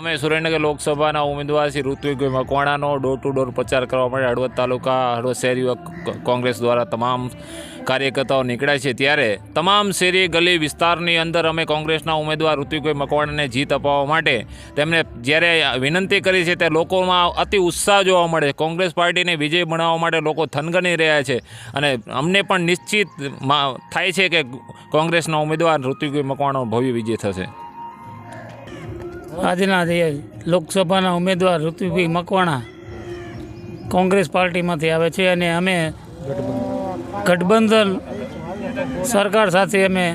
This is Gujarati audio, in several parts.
અમે સુરેન્દ્રનગર લોકસભાના ઉમેદવાર શ્રી ઋત્વિકભાઈ મકવાણાનો ડોર ટુ ડોર પ્રચાર કરવા માટે હળવદ તાલુકા, હળવદ શહેરી કોંગ્રેસ દ્વારા તમામ કાર્યકર્તાઓ નીકળ્યા છે. ત્યારે તમામ શેરી, ગલી વિસ્તારની અંદર અમે કોંગ્રેસના ઉમેદવાર ઋત્વિકભાઈ મકવાણાને જીત અપાવવા માટે તેમને જ્યારે વિનંતી કરી છે, ત્યારે લોકોમાં અતિ ઉત્સાહ જોવા મળે કોંગ્રેસ પાર્ટીને વિજય બનાવવા માટે લોકો થનગની રહ્યા છે. અને અમને પણ નિશ્ચિત થાય છે કે કોંગ્રેસના ઉમેદવાર ઋત્વિકભાઈ મકવાણો ભવ્ય વિજય થશે. આજના જે લોકસભાના ઉમેદવાર ઋતુભાઈ મકવાણા કોંગ્રેસ પાર્ટીમાંથી આવે છે અને અમે ગઠબંધન સરકાર સાથે અમે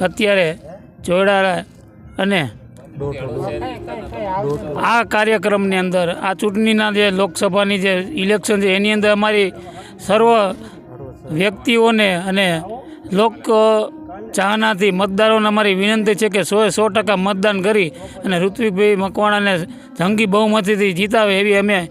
અત્યારે જોડાયેલા અને આ કાર્યક્રમની અંદર, આ ચૂંટણીના જે લોકસભાની જે ઇલેક્શન છે, એની અંદર અમારી સર્વ વ્યક્તિઓને અને લોક ચાહનાથી મતદારોને અમારી વિનંતી છે કે સોએ સો ટકા મતદાન કરી અને ઋત્વિકભાઈ મકવાણાને જંગી બહુમતીથી જીતાવે એવી અમે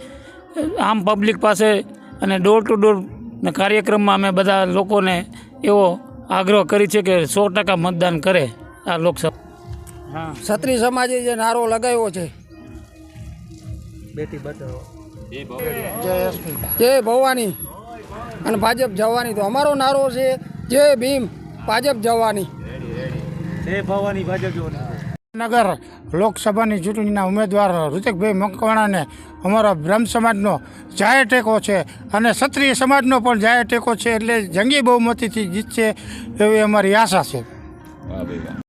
આમ પબ્લિક પાસે અને ડોર ટુ ડોર કાર્યક્રમમાં અમે બધા લોકોને એવો આગ્રહ કરી છે કે સો ટકા મતદાન કરે આ લોકસભા. ક્ષત્રિય સમાજે જે નારો લગાવ્યો છે. જય ભવાની. અને ભાજપ જવાની તો અમારો નારો છે. જય ભીમ. ભાજપ જવાની. નગર લોકસભાની ચૂંટણીના ઉમેદવાર ઋતિકભાઈ મકવાણાને અમારા બ્રહ્મ સમાજનો જાહેર ટેકો છે અને ક્ષત્રિય સમાજનો પણ જાહેર ટેકો છે એટલે જંગી બહુમતીથી જીતશે એવી અમારી આશા છે.